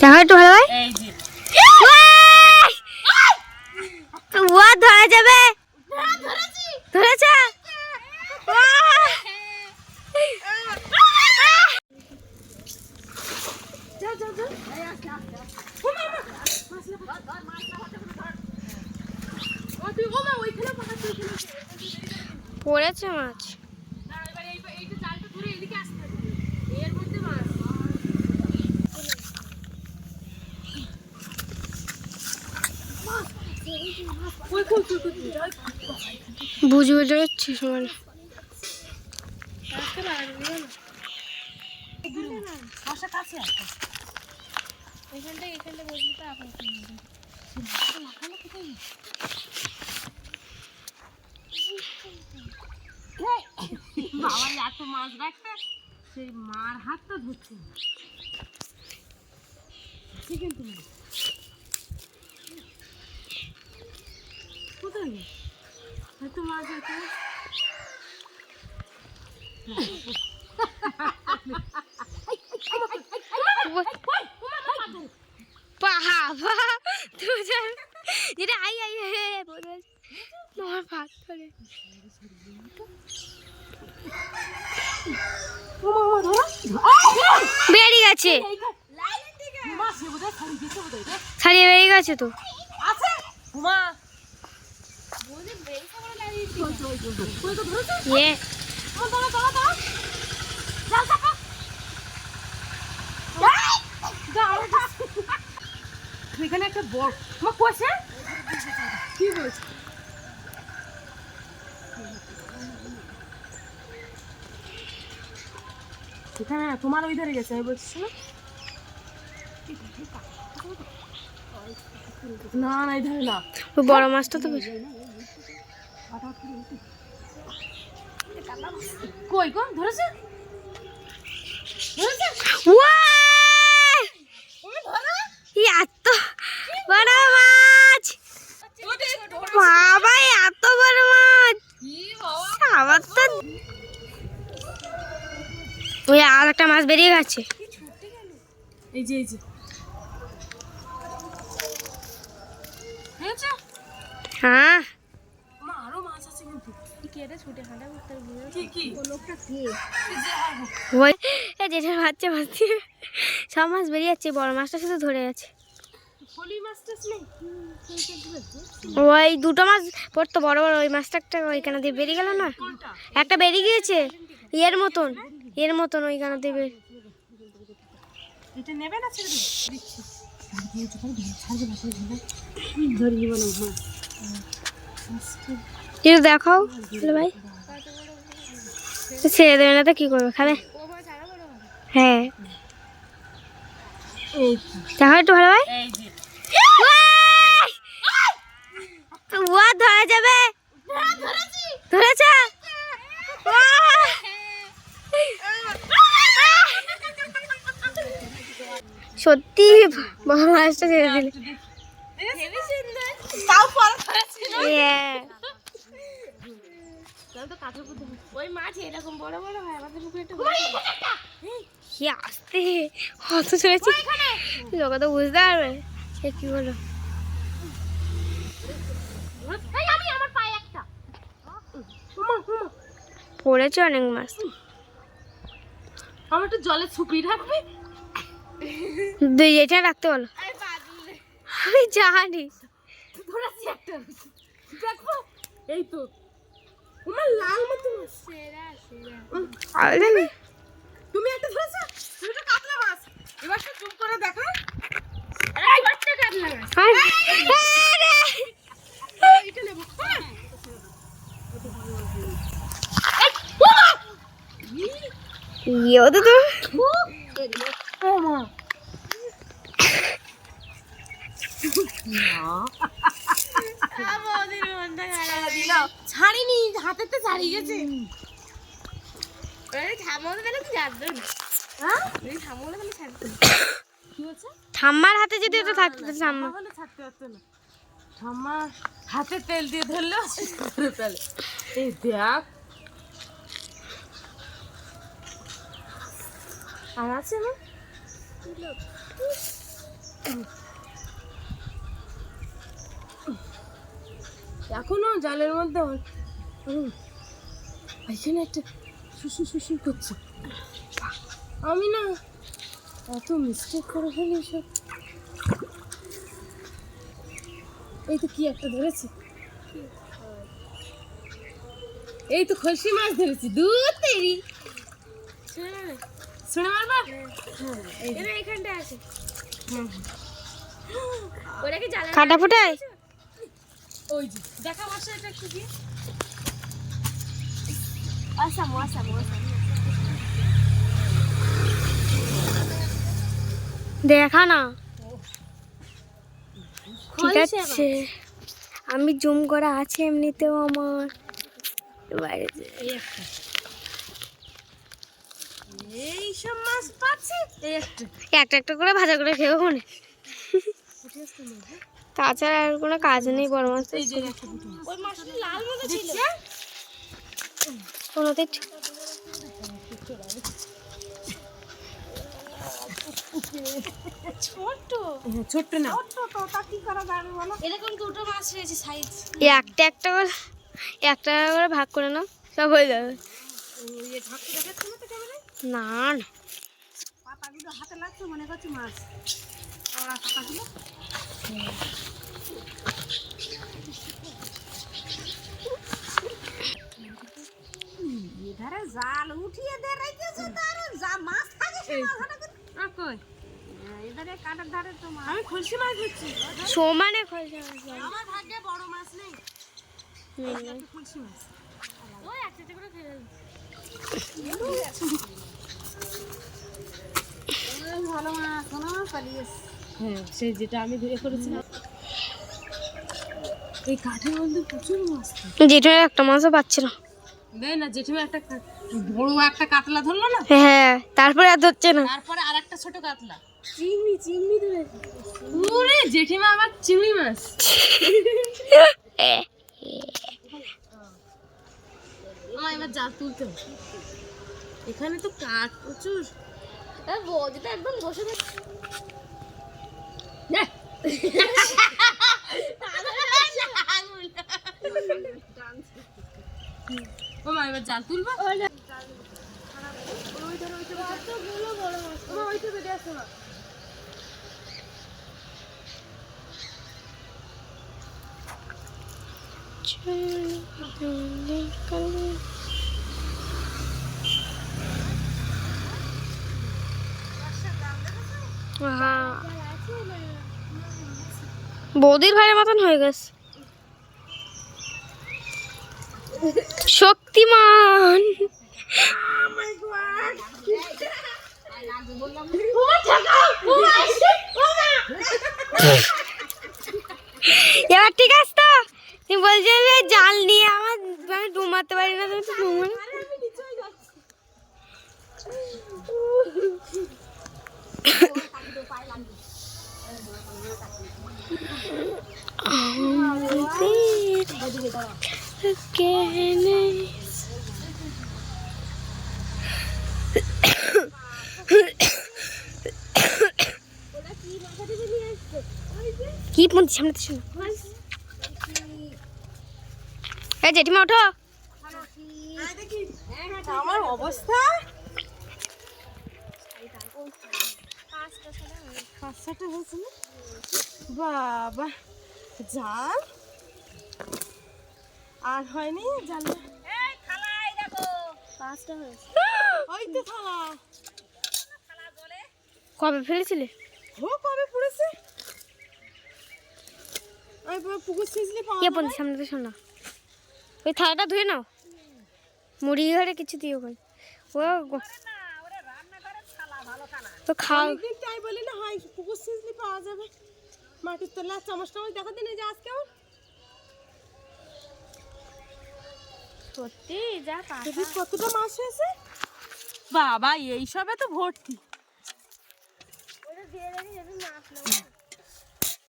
দেখো একটু ভালো ভাই? ধরা যাবে। ধরেছে। পড়েছে মাছ। বুঝে বুঝে যাচ্ছি সমানে আছে বাবা এত মাছ সেই মার হাতটা ধরছে। ঠিক কিন্তু কোথায়? এত মাছ আছে বাবা দুজন। যেটা আই আই হে বলে তোমার ভাত ধরে। বেরিয়ে গেছে। ছাড়িয়ে বেরিয়ে গেছে তো। আছে? ইয়ে এখানে একটা বড় মা কোয়াছে কি বলছে? এখানে তোমার ওই ধারে গেছে আমি বলছিস না না না এই ধারে না। বড় মাছটা তো কই গো ধরেছে? বাবা এত বড় মাছ! আবার তো ওই আর একটা মাছ বেরিয়ে গেছে। এই যে এই যে। হ্যাঁ। ওই এই যেটা বাচ্চা মাছ দিয়ে সব মাছ বেরিয়ে যাচ্ছে বড় মাছটা শুধু ধরে গেছে ফলি মাছটা নেই? ওই দুটো মাছ পড়তো বড় বড় ওই মাছটা একটা ওইখানে দিয়ে বেরিয়ে গেল না? একটা বেরিয়ে গিয়েছে এর মতন এর মতন ওইখানে দিয়ে বেরিয়ে এটা নেবে না ছেড়ে দিচ্ছি। ধরে নিব না একটু দেখাও ভাই। ছেড়ে দেবে না তো কি করবে খাবে? হ্যাঁ। দেখো একটু ভালো ভাই। ও ধরা যাবে। ধরেছে? সত্যি মাছটা ছেড়ে দিলে। ওই মাছ এরকম বড় বড় হয় আমাদের পুকুরে একটা কি আসতে! অত চলেছি। লোক তো বুঝতে পারবে। সে কি পড়েছে অনেক মাছ। আমার একটু জলে ছুপি রাখবে। দুই এটা রাখতে বলো। আমি জানি। এই তো। আমার লাল মতো মাছ। আমি জানি তুমি একটা ধরেছো? তুমি তো কাতলা মাছ। এবার সে চুপ করে দেখো। এই বাচ্চা কাতলা মাছ। আমি- এটা নেব। ইয়ে তো তো? ও মা। ছাড়িনি হাতেতে ছাড়িয়ে গেছে। হ্যাঁ? কি হচ্ছে ঠাম্মার হাতে যদি এটা থাকতো তো ঠাম্মা। তাহলে পারতো না। ঠাম্মা হাতে তেল দিয়ে ধরলো ধরে ফেলে। এই দেখ। আর আছে না এখনও জালের মধ্যে এখানে একটা শুশু শুশু করছে আমি না এত মিস্টেক করে ফেলি সব এই তো কি একটা ধরেছি এই তো খসি মাছ ধরেছি দুধ তেরি শুনে মারবা এখানটা আছে হুম, ওটা কি জালে কাটা ফোটায় ওই যে দেখা মাসে এটা একটু কি আসাম আসাম আসাম। দেখা না। ঠিক আছে। আমি জুম করা আছে এমনিতেও আমার। বাইরে যে- এই একটা। সব মাছ পাচ্ছি? একটা। একটা একটা করে ভাজা করে খেয়ে মনে তাছাড়া আর কোনো কাজ নেই বড় মাছ? কোনোতে হ্যাঁ, ছোট্ট না। এরকম দুটো মাছ রয়েছে সাইজ একটা একটা করে একটা করে ভাগ করে নাও সব হয়ে যাবে। ইয়ে না না না। পাতাগুলো হাতে লাগছে মনে করছি মাছ। ওরা পাতাগুলো এধারে জাল উঠিয়ে দে রেখেছে তার যা মাছ থাকে সে মাছ হাতে কই? এধারে কাটার ধারে তো মাছ। আমি খুলসি মাছ ধরছি। সমানে খরচা আছে। আমার ভাগ্যে বড় মাছ নেই। নেই। মাছ। ওই একটা একটা করে খেয়ে ভালো মাছ ভালো মাছ পালিয়েছে হ্যাঁ সেই যেটা আমি ধরে করেছিলাম। এই কাঠের মধ্যে প্রচুর মাছ থাকে। একটা মাছও পাচ্ছে না। দেয় না জেঠিমা একটা বড় একটা কাতলা ধরলো না? হ্যাঁ তারপরে আর ধরছে না। তারপরে আর একটা ছোট কাতলা। চিংড়ি চিংড়ি ধরে ওরে জেঠিমা আমার চিংড়ি মাছ। আমার এবার জাল তুলতে এখানে তো কাঠ প্রচুর। বৌদিটা একদম বসে ও মা এবার জাল তুলবো? হ্যাঁ বৌদির ভাইয়ের মতন হয়ে গেছে শক্তিমান এবার ঠিক আছে তো তুমি বলছো যে জাল নিয়ে আমার আমি ডুব মারতে পারি না তুমি তো ডুব মারো। Again. কি বলছি সামনে তো শোনো এই জেঠিমা ওঠো। আমার অবস্থা? বাবা জাল আর হয়নি? পাঁচটা হয়েছে। ওই তো থালা। কবে ফেলেছিলে? ও কবে পড়েছে? পুরো পুকুর ছিঁচলে পাওয়া কে যাবে? বলছি সামনে তো শোনো ওই থালাটা ধুয়ে নাও। মুড়ি ঘরে কিছু দিও কই ও তো খাও। তাই বলি না হয় পুকুর ছিঁচলে পাওয়া যাবে। মাটির তোলা চামচ টামচ দেখা দিন যে আজকে সত্যি যা কতটা মাছ হয়েছে। বাবা এইসবে তো ভর্তি। ওটা দিয়ে মাছ